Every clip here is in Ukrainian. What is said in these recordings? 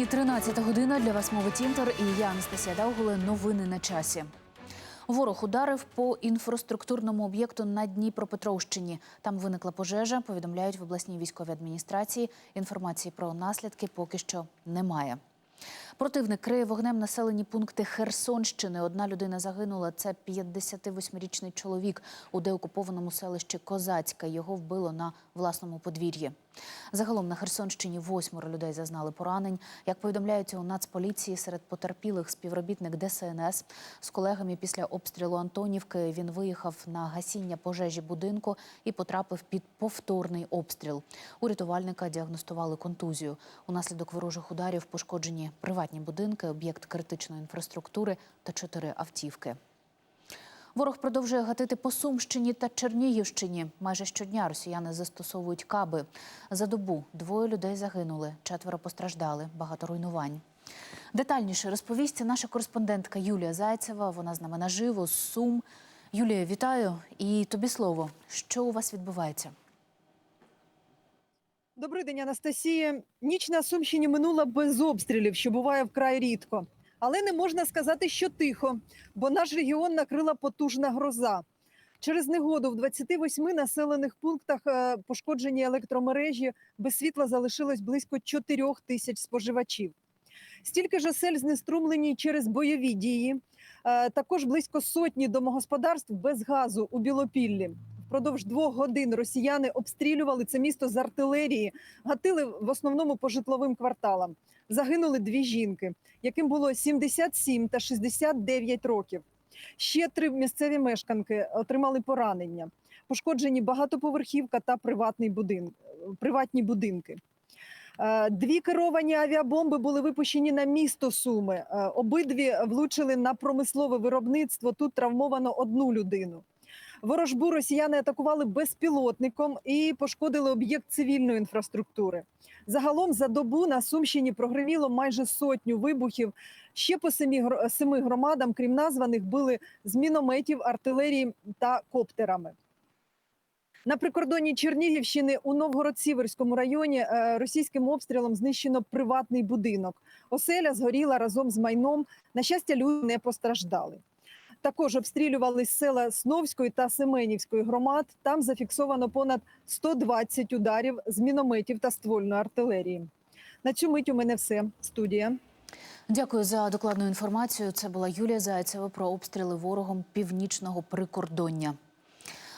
Україні 13 година для вас мовить Інтер і я Анастасія Даугуле. Новини на часі. Ворог ударив по інфраструктурному об'єкту на Дніпропетровщині. Там виникла пожежа. Повідомляють в обласній військовій адміністрації. Інформації про наслідки поки що немає. Противник криє вогнем населені пункти Херсонщини. Одна людина загинула. Це 58-річний чоловік у деокупованому селищі Козацька. Його вбило на власному подвір'ї. Загалом на Херсонщині восьмеро людей зазнали поранень. Як повідомляють у Нацполіції, серед потерпілих співробітник ДСНС з колегами після обстрілу Антонівки він виїхав на гасіння пожежі будинку і потрапив під повторний обстріл. У рятувальника діагностували контузію. Унаслідок ворожих ударів пошкоджені приватні будинки, об'єкт критичної інфраструктури та чотири автівки. Ворог продовжує гатити по Сумщині та Чернігівщині. Майже щодня росіяни застосовують каби. За добу двоє людей загинули, четверо постраждали, багато руйнувань. Детальніше розповість наша кореспондентка Юлія Зайцева. Вона з нами наживо з Сум. Юлія, вітаю і тобі слово. Що у вас відбувається? Добрий день, Анастасія. Ніч на Сумщині минула без обстрілів, що буває вкрай рідко. Але не можна сказати, що тихо, бо наш регіон накрила потужна гроза. Через негоду в 28 населених пунктах е, пошкоджені електромережі без світла залишилось близько 4 тисяч споживачів. Стільки ж осель знеструмлені через бойові дії. Е, Також близько сотні домогосподарств без газу у Білопіллі. Впродовж двох годин росіяни обстрілювали це місто з артилерії, гатили в основному по житловим кварталам. Загинули дві жінки, яким було 77 та 69 років. Ще три місцеві мешканки отримали поранення. Пошкоджені багатоповерхівка та приватний будин... приватні будинки. Е, Дві керовані авіабомби були випущені на місто Суми. Е, Обидві влучили на промислове виробництво. Тут травмовано одну людину. Ворожбу росіяни атакували безпілотником і пошкодили об'єкт цивільної інфраструктури. Загалом за добу на Сумщині прогреміло майже сотню вибухів. Ще по семи громадам, крім названих, били з мінометів, артилерії та коптерами. На прикордонні Чернігівщини у Новгород-Сіверському районі е, російським обстрілом знищено приватний будинок. Оселя згоріла разом з майном. На щастя, люди не постраждали. Також обстрілювали села Сновської та Семенівської громад. Там зафіксовано понад 120 ударів з мінометів та ствольної артилерії. На цю мить у мене все. Студія. Дякую за докладну інформацію. Це була Юлія Зайцева про обстріли ворогом північного прикордоння.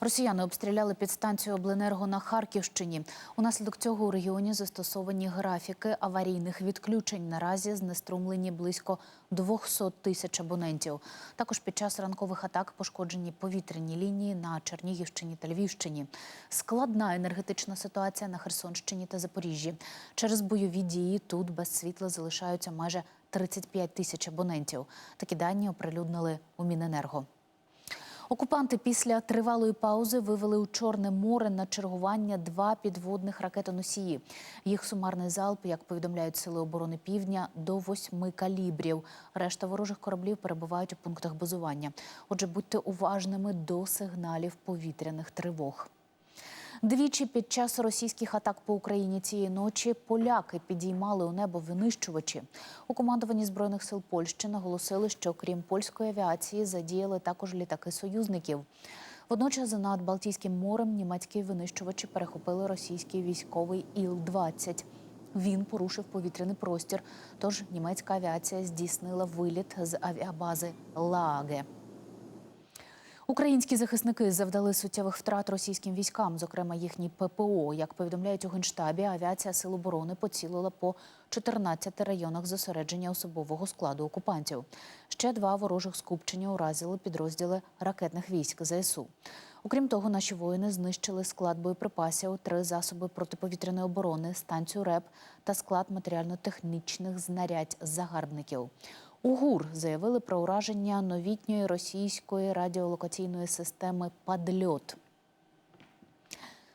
Росіяни обстріляли підстанцію обленерго на Харківщині. Унаслідок цього у регіоні застосовані графіки аварійних відключень. Наразі знеструмлені близько 200 тисяч абонентів. Також під час ранкових атак пошкоджені повітряні лінії на Чернігівщині та Львівщині. Складна енергетична ситуація на Херсонщині та Запоріжжі. Через бойові дії тут без світла залишаються майже 35 тисяч абонентів. Такі дані оприлюднили у Міненерго. Окупанти після тривалої паузи вивели у Чорне море на чергування два підводних ракетоносії. Їх сумарний залп, як повідомляють Сили оборони Півдня, до восьми калібрів. Решта ворожих кораблів перебувають у пунктах базування. Отже, будьте уважними до сигналів повітряних тривог. Двічі під час російських атак по Україні цієї ночі поляки підіймали у небо винищувачі. У командуванні збройних сил Польщі наголосили, що крім польської авіації задіяли також літаки союзників. Водночас над Балтійським морем німецькі винищувачі перехопили російський військовий Іл-20. Він порушив повітряний простір, тож німецька авіація здійснила виліт з авіабази Лааге. Українські захисники завдали суттєвих втрат російським військам, зокрема їхній ППО. Як повідомляють у генштабі, авіація Сил оборони поцілила по 14 районах зосередження особового складу окупантів. Ще два ворожих скупчення уразили підрозділи ракетних військ ЗСУ. Окрім того, наші воїни знищили склад боєприпасів, три засоби протиповітряної оборони, станцію РЕП та склад матеріально-технічних знарядь загарбників. У ГУР заявили про ураження новітньої російської радіолокаційної системи «Падльот».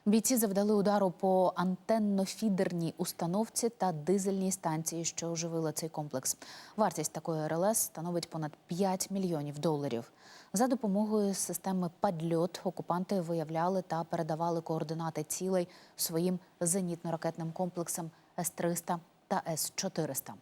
Бійці завдали удару по антенно-фідерній установці та дизельній станції, що оживила цей комплекс. Вартість такої РЛС становить понад 5 мільйонів доларів. За допомогою системи «Падльот» окупанти виявляли та передавали координати цілей своїм зенітно-ракетним комплексам С-300 та С-400.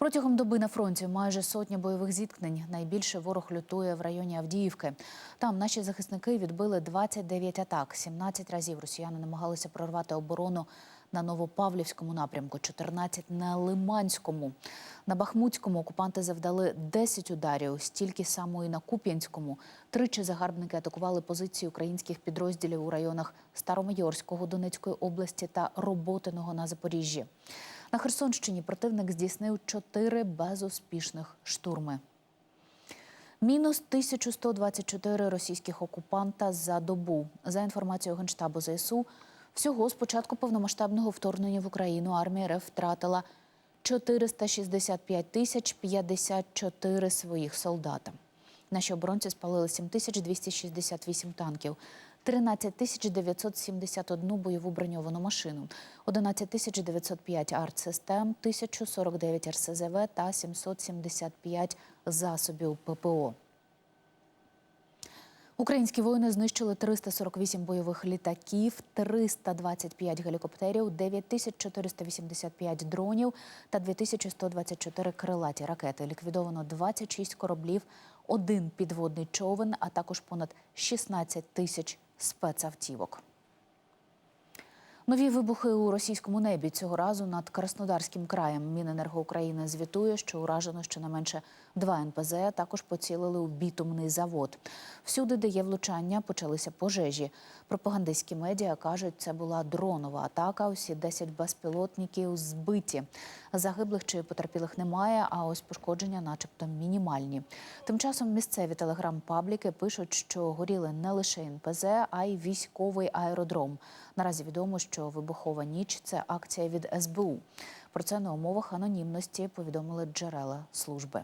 Протягом доби на фронті майже сотня бойових зіткнень. Найбільше ворог лютує в районі Авдіївки. Там наші захисники відбили 29 атак. 17 разів росіяни намагалися прорвати оборону на Новопавлівському напрямку, 14 на Лиманському. На Бахмутському окупанти завдали 10 ударів, стільки само і на Куп'янському. Тричі загарбники атакували позиції українських підрозділів у районах Старомайорського Донецької області та Роботиного на Запоріжжі. На Херсонщині противник здійснив чотири безуспішних штурми. Мінус 1124 російських окупанта за добу. За інформацією Генштабу ЗСУ, всього з початку повномасштабного вторгнення в Україну армія РФ втратила 465 тисяч 54 своїх солдата. Наші оборонці спалили 7268 танків, 13 тисяч 971 бойову броньовану машину, 11 тисяч 905 артсистем, 1049 РСЗВ та 775 засобів ППО. Українські воїни знищили 348 бойових літаків, 325 гелікоптерів, 9485 дронів та 2124 крилаті ракети. Ліквідовано 26 кораблів, один підводний човен, а також понад 16 тисяч спецавтівок. Нові вибухи у російському небі цього разу над Краснодарським краєм. Міненерго України звітує, що уражено щонайменше два НПЗ. Також поцілили у бітумний завод. Всюди, де є влучання, почалися пожежі. Пропагандистські медіа кажуть, це була дронова атака. Усі 10 безпілотників збиті. Загиблих чи потерпілих немає, а ось пошкодження, начебто, мінімальні. Тим часом місцеві телеграм-пабліки пишуть, що горіли не лише НПЗ, а й військовий аеродром. Наразі відомо, що вибухова ніч це акція від СБУ. Про це на умовах анонімності повідомили джерела служби.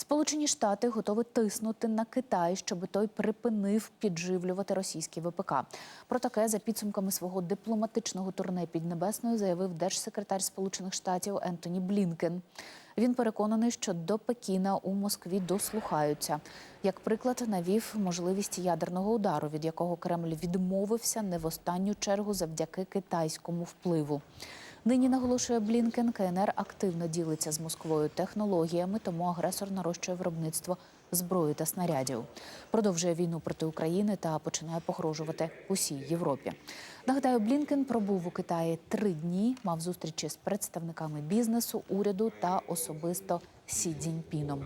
Сполучені Штати готові тиснути на Китай, щоб той припинив підживлювати російський ВПК. Про таке за підсумками свого дипломатичного турне під небесною заявив держсекретар Сполучених Штатів Ентоні Блінкен. Він переконаний, що до Пекіна у Москві дослухаються. Як приклад, навів можливість ядерного удару, від якого Кремль відмовився не в останню чергу завдяки китайському впливу. Нині наголошує Блінкен, КНР активно ділиться з Москвою технологіями, тому агресор нарощує виробництво зброї та снарядів. Продовжує війну проти України та починає погрожувати усій Європі. Нагадаю, Блінкен пробув у Китаї три дні, мав зустрічі з представниками бізнесу, уряду та особисто Сі Цзіньпіном.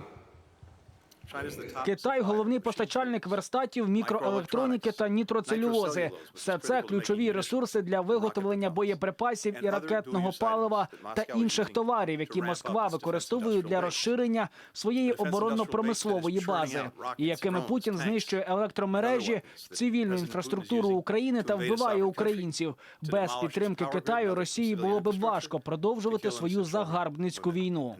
Китай головний постачальник верстатів, мікроелектроніки та нітроцелюлози. Все це ключові ресурси для виготовлення боєприпасів і ракетного палива та інших товарів, які Москва використовує для розширення своєї оборонно-промислової бази, і якими Путін знищує електромережі, цивільну інфраструктуру України та вбиває українців. Без підтримки Китаю Росії було би важко продовжувати свою загарбницьку війну.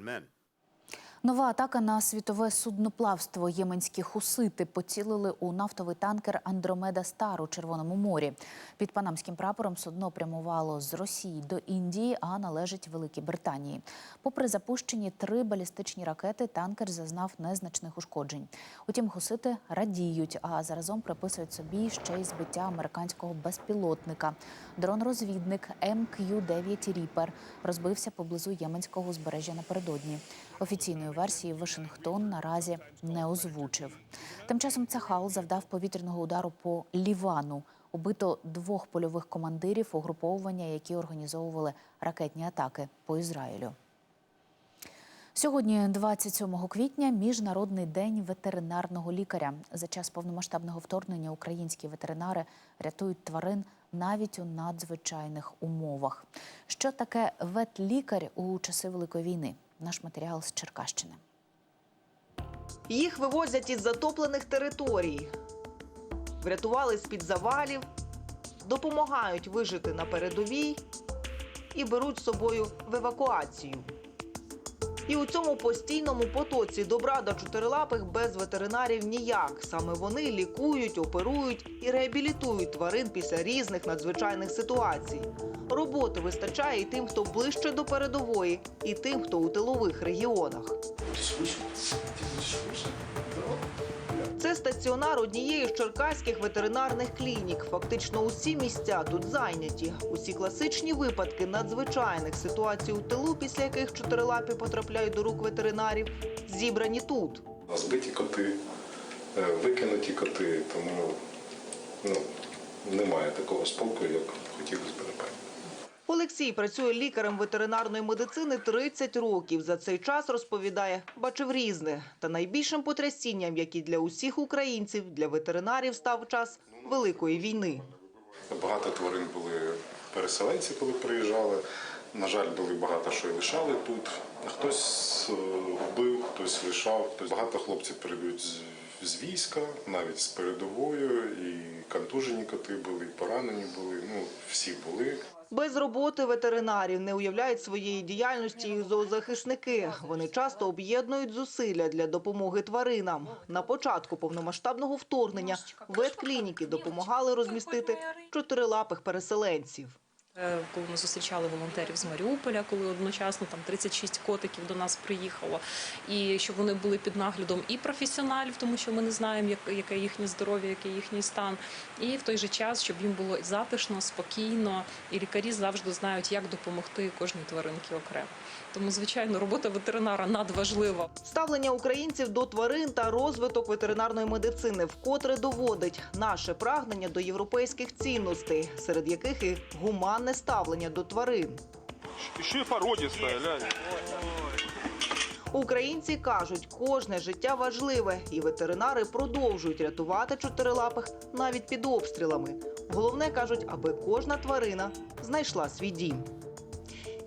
Нова атака на світове судноплавство. Єменські хусити поцілили у нафтовий танкер Андромеда Стар у Червоному морі. Під панамським прапором судно прямувало з Росії до Індії, а належить Великій Британії. Попри запущені три балістичні ракети, танкер зазнав незначних ушкоджень. Утім, хусити радіють, а заразом приписують собі ще й збиття американського безпілотника. Дрон-розвідник МК-9 Ріпер розбився поблизу єменського узбережжя напередодні. Офіційної версії Вашингтон наразі не озвучив. Тим часом Цахал завдав повітряного удару по Лівану. Убито двох польових командирів угруповування, які організовували ракетні атаки по Ізраїлю. Сьогодні, 27 квітня, міжнародний день ветеринарного лікаря. За час повномасштабного вторгнення українські ветеринари рятують тварин навіть у надзвичайних умовах. Що таке ветлікар у часи Великої війни? Наш матеріал з Черкащини. Їх вивозять із затоплених територій, врятували з-під завалів, допомагають вижити на передовій і беруть з собою в евакуацію. І у цьому постійному потоці добра до чотирилапих без ветеринарів ніяк. Саме вони лікують, оперують і реабілітують тварин після різних надзвичайних ситуацій. Роботи вистачає і тим, хто ближче до передової, і тим, хто у тилових регіонах. Це стаціонар однієї з черкаських ветеринарних клінік. Фактично усі місця тут зайняті. Усі класичні випадки надзвичайних ситуацій у тилу, після яких чотирилапі потрапляють до рук ветеринарів, зібрані тут. Збиті коти, е, викинуті коти, тому ну, немає такого спокою, як хотілося б. Олексій працює лікарем ветеринарної медицини 30 років. За цей час розповідає, бачив різне. Та найбільшим потрясінням, як і для усіх українців, для ветеринарів став час великої війни. Багато тварин були переселенці, коли приїжджали. На жаль, були багато що і лишали тут. Хтось е, вбив, хтось лишав, хтось багато хлопців передають з, війська, навіть з передовою, і контужені коти були, і поранені були. Ну всі були. Без роботи ветеринарів не уявляють своєї діяльності і зоозахисники. Вони часто об'єднують зусилля для допомоги тваринам. На початку повномасштабного вторгнення ветклініки допомагали розмістити чотирилапих переселенців. Е, Коли ми зустрічали волонтерів з Маріуполя, коли одночасно там 36 котиків до нас приїхало, і щоб вони були під наглядом і професіоналів, тому що ми не знаємо, як, яке їхнє здоров'я, який їхній стан, і в той же час, щоб їм було затишно, спокійно, і лікарі завжди знають, як допомогти кожній тваринці окремо. Тому, звичайно, робота ветеринара надважлива. Ставлення українців до тварин та розвиток ветеринарної медицини вкотре доводить наше прагнення до європейських цінностей, серед яких і гуманне ставлення до тварин. Еще и породистая, глянь. Українці кажуть, кожне життя важливе, і ветеринари продовжують рятувати чотирилапих навіть під обстрілами. Головне кажуть, аби кожна тварина знайшла свій дім.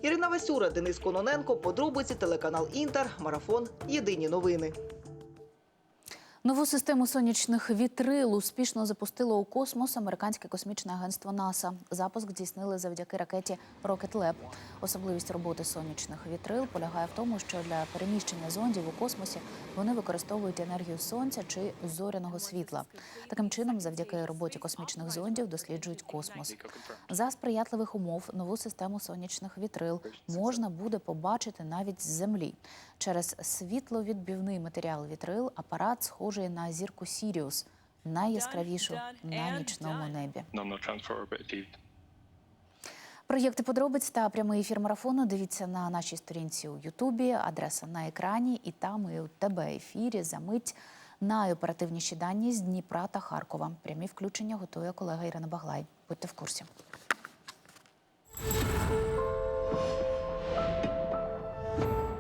Ірина Васюра, Денис Кононенко, подробиці телеканал Інтер, марафон. Єдині новини. Нову систему сонячних вітрил успішно запустило у космос американське космічне агентство НАСА. Запуск здійснили завдяки ракеті Rocket Lab. Особливість роботи сонячних вітрил полягає в тому, що для переміщення зондів у космосі вони використовують енергію сонця чи зоряного світла. Таким чином, завдяки роботі космічних зондів, досліджують космос. За сприятливих умов нову систему сонячних вітрил можна буде побачити навіть з землі. Через світловідбивний матеріал вітрил апарат схожий на зірку Сіріус, найяскравішу на нічному небі. Проєкти подробиць та прямий ефір марафону дивіться на нашій сторінці у Ютубі. Адреса на екрані, і там і у тебе ефірі за мить найоперативніші дані з Дніпра та Харкова. Прямі включення готує колега Ірина Баглай. Будьте в курсі.